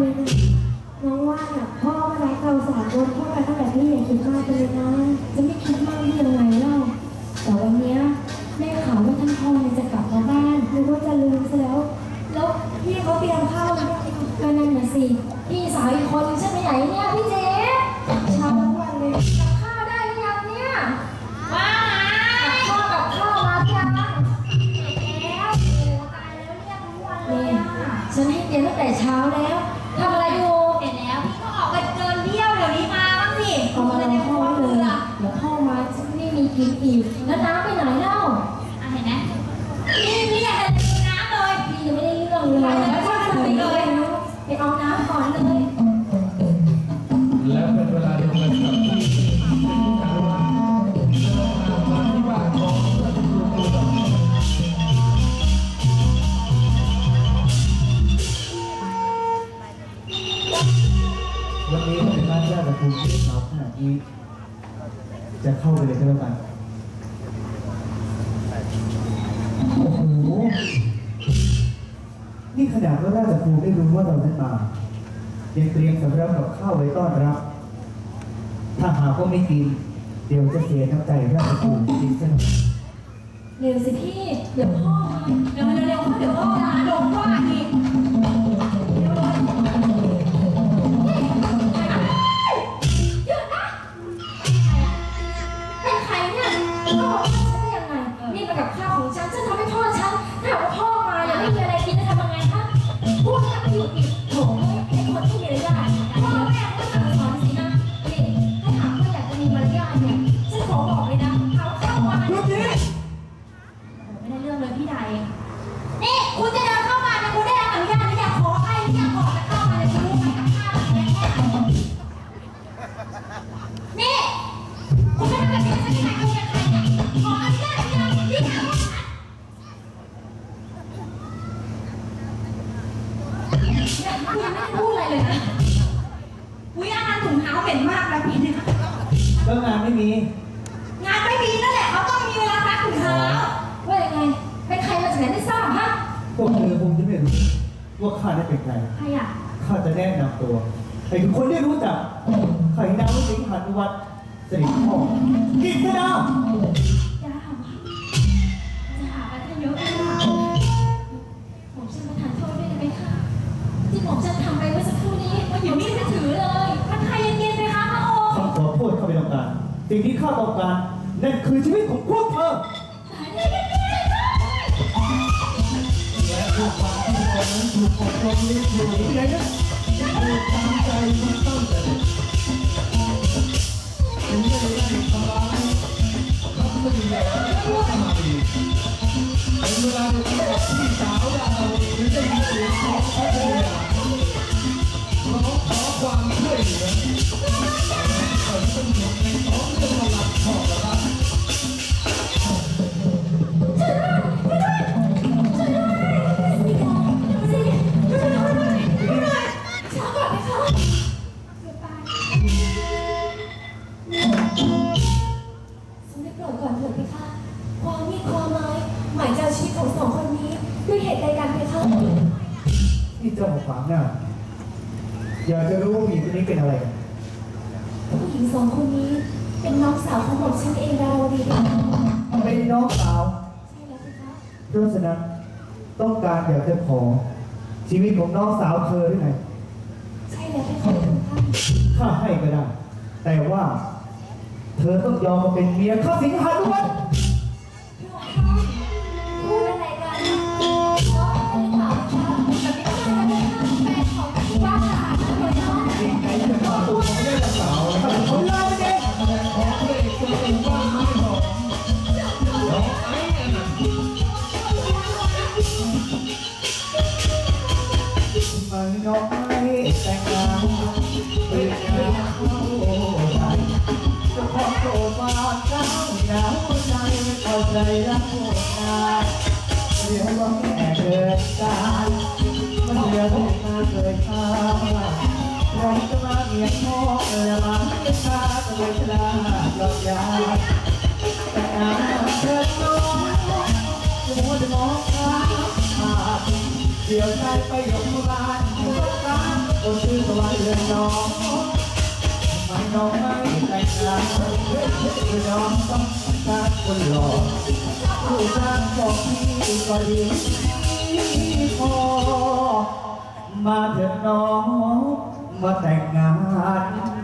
เล กินอีกแล้วน้ำไปไหนเล่าอะเห็นไหมนี่พี่อยากจะดูน้ำเลยพี่ยังไม่ได้เรื่องเลยไปเอาน้ำก่อนเลย และเป็นเวลาเดียวกันกับที่เป็นการวางเดินทางมาที่บ้านของพระคุณครูดอกวันนี้เป็นบ้านญาติกับภูมิที่เขาขนาดนี้จะเข้าไปเลยก็แล้วกันโอ้โห นี่ขนาดว่าราชครูไม่รู้ว่าเรานั้นมายังเตรียมสำรับกับข้าวไว้ต้อนรับ ถ้าหากว่าไม่กิน เดี๋ยวจะเสียน้ำใจราชครูจริงใช่ไหม เร็วสิพี่ เดี๋ยวพ่อมาเร็วเร็วเดี๋ยวพ่อมา นี่คุณจะเดินเข้ามาเนี่ยคุณได้รับอนุญาตหรือยังขอให้หรือยังก่อนจะเข้ามาเนี่ยคุณรู้ไหมกับข้าวแบบนี้แค่ไหนนี่คุณไม่ทำแบบนี้ฉันจะไหนคุณเป็นใครเนี่ยขออนุญาตหรือยังที่ถามว่าคุณยังไม่ได้พูดอะไรเลยนะอุ้ยอาหารถุงเท้าเหม็นมากนะพี่เนี่ยก็งานไม่มี ว่าข้าได้เป็นใครใครอะข้าจะแนะนำตัวให้ทุกคนได้รู้จักใครนามว่าสิงหานุวัฒน์สิริพ่อกิษดาจะหาว่าจะหากันเยอะเลยอะผมฉันมาทานโทษด้วยได้ไหมคะที่ผมฉันทำไปเมื่อสักครู่นี้มันอยู่นี่จะถือเลยมันใครเย็นๆไปคะพระองค์คำขอโทษข้าไม่ต้องการสิ่งที่ข้าต้องการนั่นคือชีวิตของพวกเธอ มันถูกอบรมเลี้ยงดูที่ไหนนะถูกตามใจมันตั้งแต่ถึงไม่ได้ทำร้ายเขาไม่ได้ก็มาดีเป็นเวลาเดียวกัน เจ้ามาขวางหน้า อยากจะรู้ว่าผู้หญิงคนนี้เป็นอะไร ผู้หญิงสองคนนี้เป็นน้องสาวของผมฉันเองดาวดีค่ะเป็นน้องสาวใช่แล้วพี่คะเพราะฉะนั้นต้องการอยากจะขอ ชีวิตของน้องสาวเธอหรือไงใช่แล้วพี่คะคุณท่านข้าให้ก็ได้ แต่ว่า เธอต้องยอมมาเป็นเมียข้าสิงหานุวัฒ จะเข้าตัวของแม่สาวข้าเป็นคนเล่าไปเองแต่ขอเพลงตัวเองว่าไม่หอมน้องไอ้อันนั้นมันน้อยแต่งงานไม่งานเข้าใจจะของโตมาเจ้าหนาวใจไม่เข้าใจรักโง่งานเรียกว่าแม่เกิดการมันเรียกว่ามาเกิดข้า เราจะมาเมียพ่อเออมาเมียข้าก็เลยชนะยอมยาแต่อาเกิดน้องหัวจะมองข้าเดี๋ยวใจไปยกมือบ้านยกการโอ้ชื่อสวรรเลยน้องทำไมน้องไม่แต่งงานคือน้องต้องการคนหล่อผู้ชาบอกพี่ก็ดีพอมาเถิดน้อง มาแต่งงาน